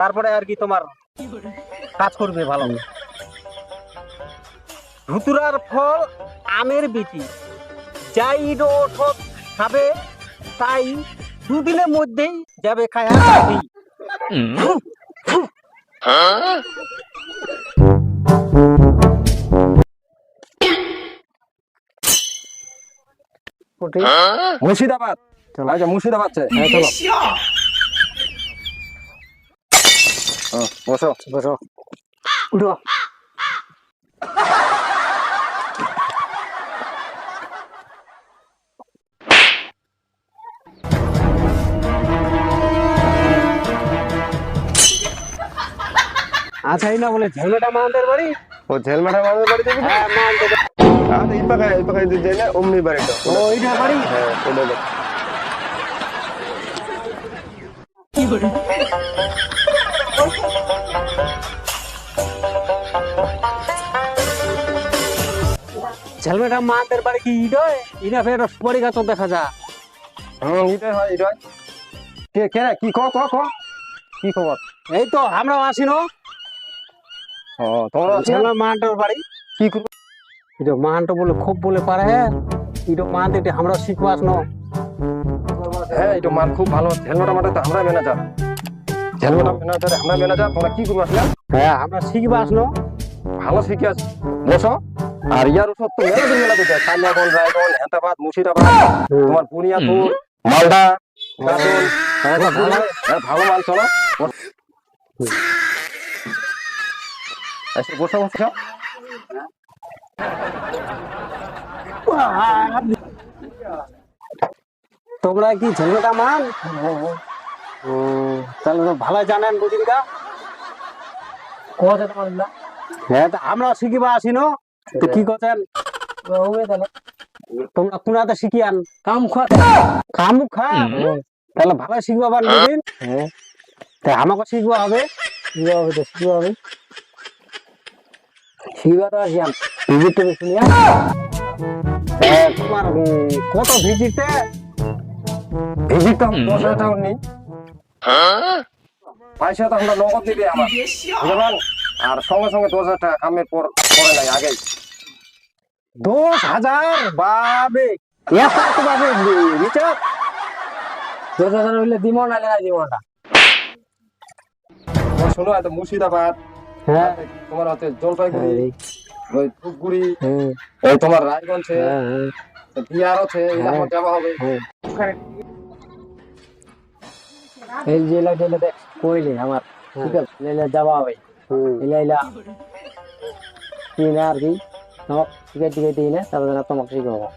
তারপরে আর কি তোমার কাজ করবে ভালো। ধুতুরার ফল আমের বিটি যাই ওঠক খাবে তাই দুদিনের মধ্যেই যাবে খায়া। মুর্শিদাবাদ। আচ্ছা মুর্শিদাবাদ। চাই হ্যাঁ চলো হ্যাঁ, বসো বসো। উঠো। আচ্ছা এই না বলে ঝেলমেটা মাহান্তের বাড়ি? ও ঝেলমাটা আমাদের বাড়ি যাবি হ্যাঁ মাহান্তের আর এই পাকায় এই পাকায় দিয়ে যাইলে অমনি বাড়িটা ও এইটা বাড়ি? হ্যাঁ ওটা দেখ। ঝেলমেটা মাহান্তের বাড়ি কি ইডয় ইনা ফের সুপারি গাছও দেখা যা হুম হয় কে কে কি ক ক ক কি খবর? এই তো আমরাও ও তোমরা বাড়ি। কি করব ইডো মাহান্ট বলে খুব বলে পারে হ্যাঁ? ইডো মাহান্ত এটা আমরা শিখবাস ন। হ্যাঁ এটা মান খুব ভালো ঝেলমাটা মাঠে তো আমরা ম্যানেজার ঝেলমাটা ম্যানেজার আমরা ম্যানেজার তোমরা কি করব আসলে? হ্যাঁ আমরা শিখবাস ন। ভালো শিখে আছি। বসো। আর ইয়ার উপর তো মেলা দিন মেলা দিতে কালিয়াগঞ্জ রায়গঞ্জ হেতাবাদ মুর্শিদাবাদ তোমার বুনিয়াপুর মালদা। গাজল হ্যাঁ, তো ভালো হ্যাঁ, মাল চলো। বস। এসে বসো বসো। তোমরা কি ঝেলমেটা মান? ও, তাহলে তো ভালো জানেন বুঝিনকা। হ্যাঁ তা আমরা শিখিবা আসি ন তো কি করছেন তোমরা কুনাতে শিখি আন কাম খা কাম খা। তাহলে ভালো শিখবা পার বুঝিন তা আমাকে শিখবা হবে। শিখবা হবে তো শিখবা হবে। শিখবা তো আসি আন ভিজিট শুনিয়া। তোমার কত ভিজিটে? ভিজিট তো দশ হাজার টাকা নেই। পয়সা তো আমরা নগদ দিবে আমার। আর সঙ্গে সঙ্গে দশ হাজার টাকা কামের পর পরে নাই আগে দশ হাজার বাবে। বাবে রিচার্জ দশ হাজার হইলে দিব না না দিব না। শোনো এত মুর্শিদাবাদ হ্যাঁ। তোমার হচ্ছে জলপাইগুড়ি ওই ধূপগুড়ি হ্যাঁ। এই তোমার রায়গঞ্জে হ্যাঁ বিহার আছে আমার যাওয়া হবে। এই এলা দিলে দেখ কইলে আমার ঠিক আছে? লেলে যাওয়া হবে। এলা এলা তিন আর কি? নক টিকেট টিকেট দিই না তারপরে তোমাকে শিখাবো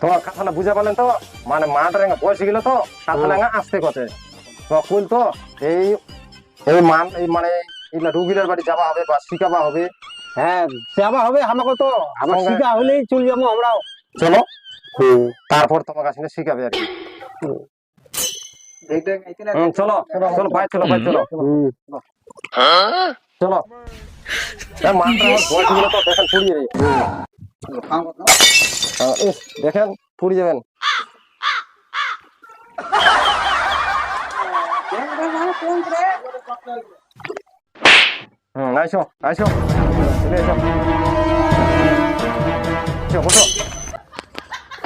তোমার কথাটা বুঝে পারলেন তো? মানে মাটা রেঙ্গা বয়স গেল তো কথা রেঙ্গা আসতে কথা তো তো এই এই মান এই মানে এগুলা রুগীদের বাড়ি যাওয়া হবে বা শিখাবা হবে। হ্যাঁ যাওয়া হবে আমাকে তো। আমার শিখা হলেই চলে যাব আমরাও। চলো। তারপর তোমার কাছে শিখাবে আর কি। চলো চলো ভাই চলো ভাই চলো। চলো। দেখেন পুড়ি যাবেন। হুম আইসো আইসো। চলে এসো। এসো, বসো।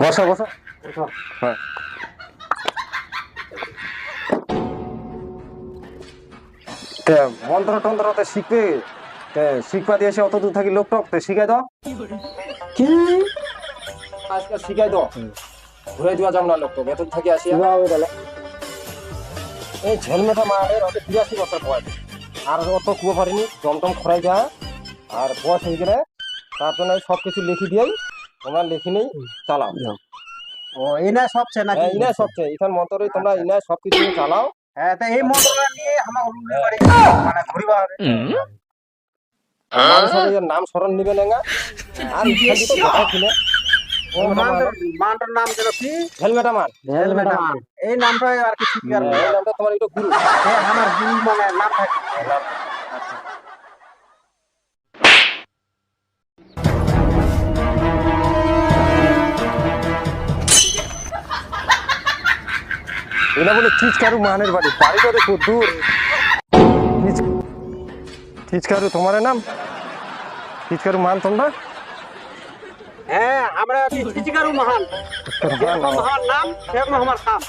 বসো বসো। বসো। হ্যাঁ। মন্ত্র টন্ত্র তো শিখবে। তে শিখবা দিয়েছে অত দূর থাকি লোক টক তে শিখাই দাও। কি? আজকে শিখাই দাও। ঘুরে যাওয়া যাও না লোক টক এত থাকি আসি। এই ঝেলমেটা অত তিরাশি বছর বয়স। আর অত কুয়ো পারিনি জমটম খরাই যা আর বয়স হয়ে গেলে তার জন্য সব কিছু লিখি দিয়াই তোমরা লিখি নেই চালাও। ও এই না সবচেয়ে নাকি? হ্যাঁ ইথান মন্ত্রই তোমরা ইনায় সব কিছু চালাও। হ্যাঁ তা এই মন্ত্রটা নিয়ে আমার মানে ঘুরিবা হবে মানুষ হবে যে নাম স্মরণ নিবে না আর কথা ছিলে মানটার মানটার নাম যেন কি? হেলমেটা মান হেলমেট মান এই নামটা আর কিছু কি আর এই নামটা তোমার একটু গুরু হ্যাঁ, আমার দুই মানে নাম থাকে। এটা বলে চিজ কারু মানের বাড়ি। বাড়িটা দেখো দূর। টিচকারু তোমার নাম? মান তোমরা? হ্যাঁ আমরা আমার কাম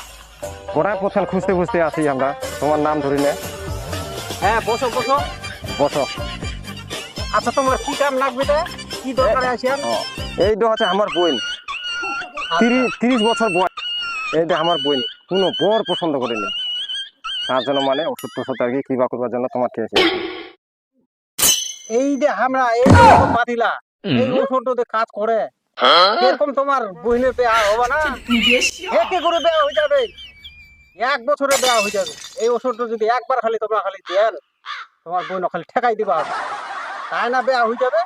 গোড়ায় প্রথম খুঁজতে খুঁজতে আসি আমরা। তোমার নাম ধরি নে। হ্যাঁ বসো বসো। বসো। আচ্ছা তোমার কি কাম লাগবে? কি দরকারে এইটা হচ্ছে আমার বোন তিরিশ তিরিশ বছর বয়স। এইটা আমার বোন কোনো বর পছন্দ করেনি। তার জন্য মানে ওষুধ টষুধ আর কি কিবা করবার জন্য তোমার আছে এই যে আমরা এই যে ওষুধ পাতিলা এই ওষুধটাতে কাজ করে। এরকম তোমার বহিনের বেয়া হবে না। একে করে বেয়া হয়ে যাবে। এক বছরে বেয়া হয়ে যাবে। এই ওষুধটা যদি একবার খালি তোমরা খালি দেন তোমার বোন খালি ঠেকাই দিবা। তাই না বেয়া হয়ে যাবে?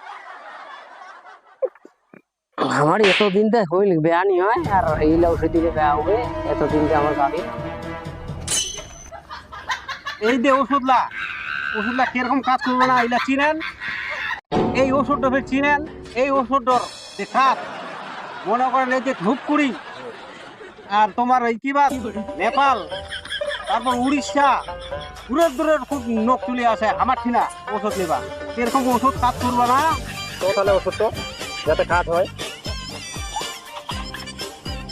আমার এতদিন তো হইল বেয়া নি হয় আর এই ওষুধ দিলে বেয়া হবে এতদিন তো আমার গাড়ি। এই যে ওষুধলা ওষুধলা কীরকম কাজ করবে না এগুলা চিনেন? এই ওষুধটা ফের চিনেন? এই ওষুধটার যে কাজ মনে করেন এই যে ধূপকুড়ি আর তোমার এই কিবা নেপাল তারপর উড়িষ্যা। দূরের দূরের খুব নখ চলে আসে আমার ঠিনা ওষুধ নেবা এরকম ওষুধ কাজ করবে না। তো তাহলে ওষুধটা যাতে কাজ হয়।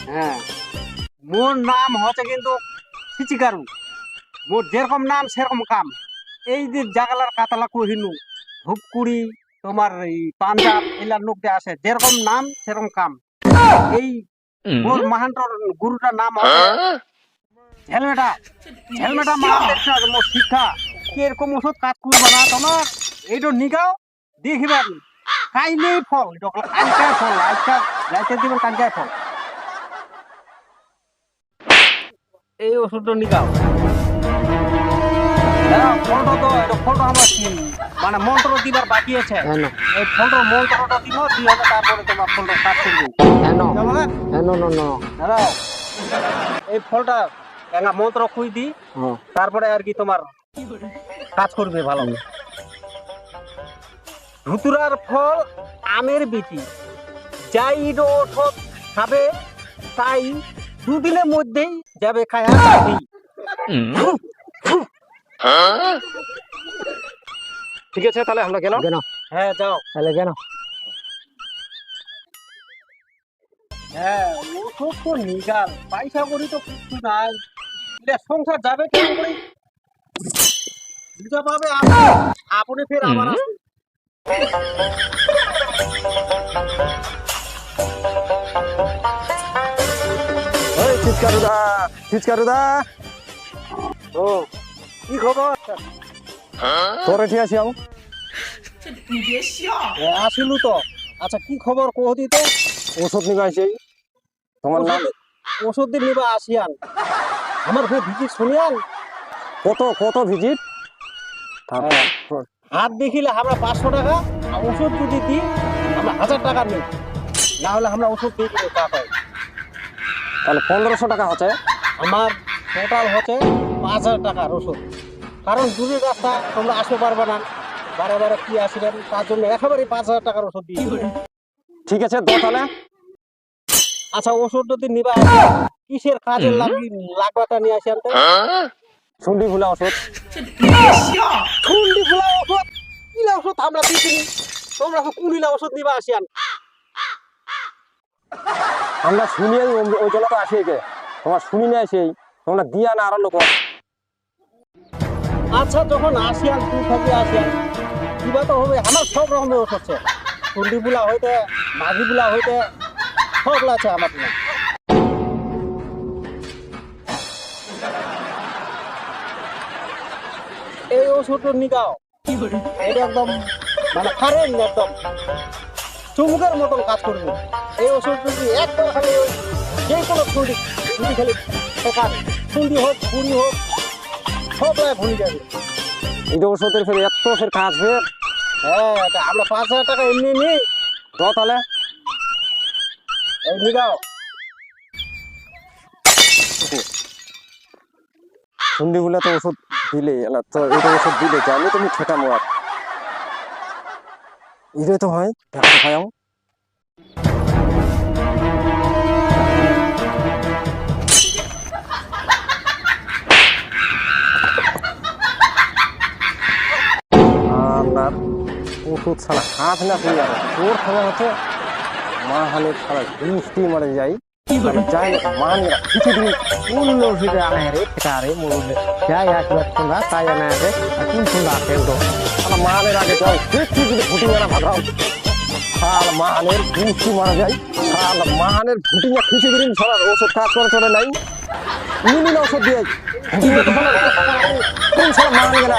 হ্যাঁ। মোর নাম হচ্ছে কিন্তু সিচিকারু। মোর যেরকম নাম সেরকম কাম। এই যে জাগালার কাতালা কহিনু ধূপকুড়ি তোমার এই পাঞ্জাব এলার লোক যে আসে যেরকম নাম সেরকম কাম। এই মোর মাহান্তর গুরুটার নাম হচ্ছে ঝেলমেটা। ঝেলমেটা মা শিক্ষা? কীরকম ওষুধ কাজ করবে না তোমার? এইটো নিগাও দেখিবেন কাইলেই ফল এটা কালকায় ফল আজকা রাইতে দিবেন কালকায় ফল। এই ওষুধটা নিগাও। দাঁড়াও, ফলটা তো এটা ফলটা আমার কি, মানে মন্ত্র দিবার বাকি আছে। হেন এই ফলটার মন্ত্রটা দিব দিয়ে হবে তারপরে তোমার করবে। না। ন ন দাঁড়াও এই ফলটা একটা মন্ত্র খুই দি হ্যাঁ। তারপরে আর কি তোমার কাজ করবে ভালো। ধুতুরার ফল আমের বিটি যাই খাবে তাই দুদিনের মধ্যেই যাবে খায়া ঠিক আছে তাহলে আমরা গেলাম। কেন হ্যাঁ যাও। তাহলে কেন হ্যাঁ তো নিগাল পয়সা করি তো কিছু নাই। সংসার যাবে কেমন করে? বুঝা পাবে আপনি ফের আবার চিৎকারুদা চিৎকারুদা ও। কি খবর তোরে ঠিক আছে আমি এ, আসিলু তো। আচ্ছা কি খবর? কহ দি ওষুধ নিবে তোমার নাম? ওষুধ- ওষুধ দিন নিবা আসিয়ান আমার ফের ভিজিট শুনিয়ান কত কত ভিজিট? হ্যাঁ। হাত দেখিলে আমরা পাঁচশো টাকা আর ওষুধ যদি দিই আমরা হাজার টাকা নিই। না হলে আমরা ওষুধ দিয়ে দিলে তা পাই। তাহলে পনেরোশো টাকা হচ্ছে। আমার টোটাল হচ্ছে পাঁচ হাজার টাকার ওষুধ। কারণ দূরের রাস্তা তোমরা আসতে পারবে না। বারে বারে কি আসবেন তার জন্য একেবারে পাঁচ হাজার টাকার ওষুধ দিয়ে। ঠিক আছে দোকানে আচ্ছা ওষুধ যদি নিবা কিসের কাজে লাগি লাগবাটা নিয়ে আসি আনতে? শুনলি ভুলা ওষুধ? খুন্ডি ফুলা ওষুধ? কিলা ওষুধ আমরা দিচ্ছি তোমরা তো কুড়িলা ওষুধ নিবা আসিয়ান আমরা শুনি ওই- ওই জন্য তো আসি কে তোমার শুনি না সেই। তোমরা দিয়া না আরও লোক। আচ্ছা যখন আসিয়ান তুই থাকি আসিয়ান কিবা তো হবে, আমার সব রকমের ওষুধ আছে। কুন্ডি বুলা হইতে মাঘি বুলা হইতে, সব আছে আমার এই ওষুধটা নিগাও। এটা একদম মানে কারেন্ট একদম। চুমুকের মতন কাজ করবে। এই ওষুধ যদি একবার খালি যে কোনো খুঁড়ি যদি খালি ঠেকান খুঁড়ি হোক কুড়ি হোক সব ভুলে যাবে এটা ওষুধের ফের এত ফের কাজ ফের হ্যাঁ তা আমরা পাঁচ হাজার টাকা এমনি নিই। তো তাহলে। এই নিগাও শুনলি তো ওষুধ দিলে এলা তো এটা ওষুধ দিলে জানি তুমি ঠেকামো আর ইরে তো হয় দেখা হয় ওষুধ শালা হাত না পেয়ে যাবে তোর খাবার হচ্ছে। মা হানের শালা গুষ্টি মারে যাই ফিরে আনে রে তোমরা তাই আনে রে কোন তো আগে দেখছি যদি ফুটি মারা ভাগাও শালা মারা শালা দিন ওষুধ কাজ করে চলে নাই। ওষুধ দিয়ে কোন শালা মা হানি গেলা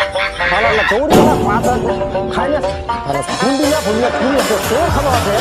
শালা না দৌড়ি শালা পাতা খাই না ফুন্ডি না ফুন্ডি না ফুন্ডি তোর খাবার আছে